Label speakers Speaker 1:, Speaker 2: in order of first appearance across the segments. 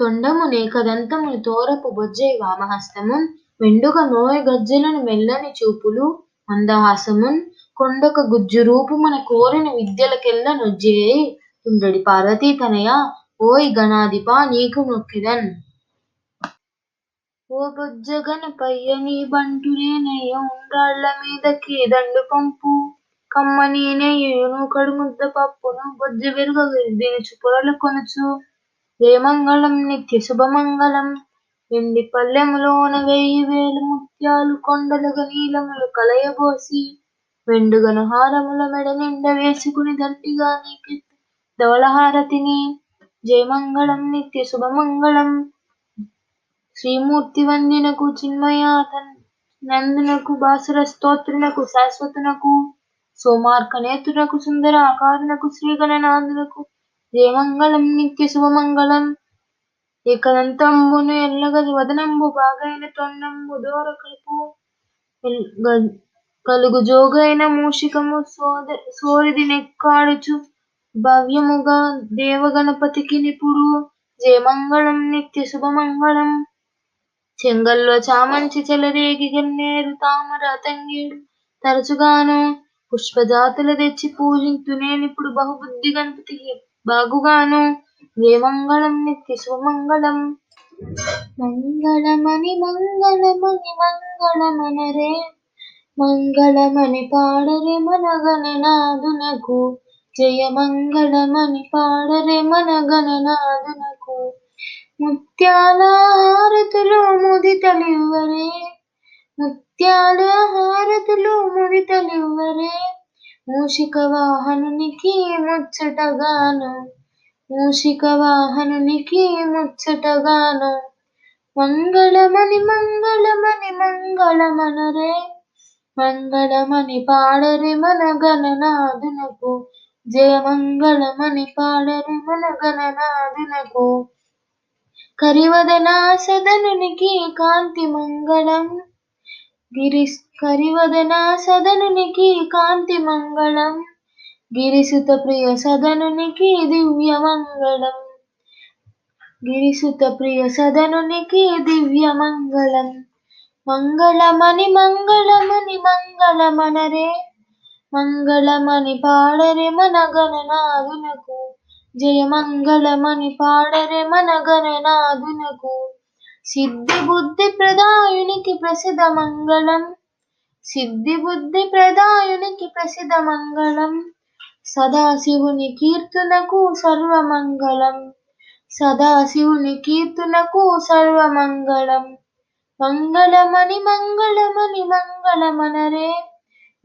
Speaker 1: తొండమునే కదంతములు తోరపు బొజ్జై వామహస్తమున్ మెండుగ నోయ గజ్జెలను మెల్లని చూపులు మందహాసమున్ కొండొక గుజ్జు రూపుమున కోరిన విద్యలకెల్ల నొజ్జేయి తుండడి పార్వతీ తనయ ఓయ్ గణాధిప నీకు నొక్కిదన్. ఓ బొజ్జగన పయ్యని నీ బంటు నేనయ్య మీదకి దండు పంపు. కమ్మ నేనే ఏను కడుముద్ద పప్పును బొజ్జ విరుగ దినుచు పొరలు కొనుచు. ఏ మంగళం నిత్య శుభమంగళం. వెండి పల్లెములోన వెయ్యి వేలు ముత్యాలు కొండలుగ నీలములు కలయబోసి వెండుగను హారముల మెడ నిండ వేసుకుని దండిగా నీకెత్తి ధవళహారతిని. జయమంగళం నిత్య శుభమంగళం. శ్రీమూర్తి వందినకు చిన్మయాత నందునకు బాసుర స్తోత్రునకు శాశ్వతునకు సోమార్కనేతునకు సుందర ఆకారునకు శ్రీగణనాథునకు జయమంగళం నిత్య శుభమంగళం ఏకదంతంబును ఎల్లగది వదనంబు బాగైన తొండంబు దోర కలుపు కలుగు జోగైన మూషికము సోద సోరిది నెక్కాడుచు భవ్యముగా దేవగణపతికి నిపుడు జయమంగళం నిత్య శుభమంగళం చెంగల్లో చామంచి చెలరేగి గన్నేరు తామర అతంగేడు తరచుగాను పుష్పజాతులు తెచ్చి పూజింతునేనిప్పుడు బహుబుద్ధి గణపతికి బాగుగాను జయమంగళం నిత్య శుభమంగళం మంగళమని మంగళమని మంగళమనరే మంగళమని పాడరే మనగణనాదునకు జయ మంగళమని పాడరే మనగణనాదునకు ముత్యాల హారతులు ముదితలివ్వరే ముత్యాల హారతులు ముదితలివ్వరే. మూషిక వాహనునికి ముచ్చటగాను మూషిక వాహనునికి ముచ్చటగాను. మంగళమని మంగళమని మంగళమనరే మంగళమని పాడరి మన గణనాదునకు జయ మంగళమని పాడరే మన గణనాదునకు కరివదనాసదనునికి కాంతి మంగళం గిరి సదనునికి కాంతి మంగళం. గిరిసుత ప్రియ సదనునికి దివ్య మంగళం. గిరిసుత ప్రియ సదనునికి దివ్య మంగళం. మంగళమని మంగళమని మంగళమనరే. మంగళమణి పాడరే మన గణనాదునకు జయ మంగళమని పాడరే మన గణనాదునకు సిద్ధి బుద్ధి ప్రదాయునికి ప్రసిద్ధ మంగళం. సిద్ధి బుద్ధి ప్రదాయునికి ప్రసిద్ధ మంగళం. సదాశివుని కీర్తునకు సర్వమంగళం సదాశివుని కీర్తునకు సర్వమంగళం మంగళమని మంగళమని మంగళమనరే.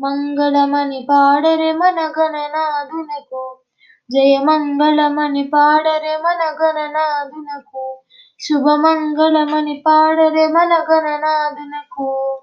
Speaker 1: మంగళమని పాడరే మన గణనాదునకు జయ మంగళమని పాడరే మన గణనాదునకు శుభమంగళమని పాడరే మన గణనాథునకు.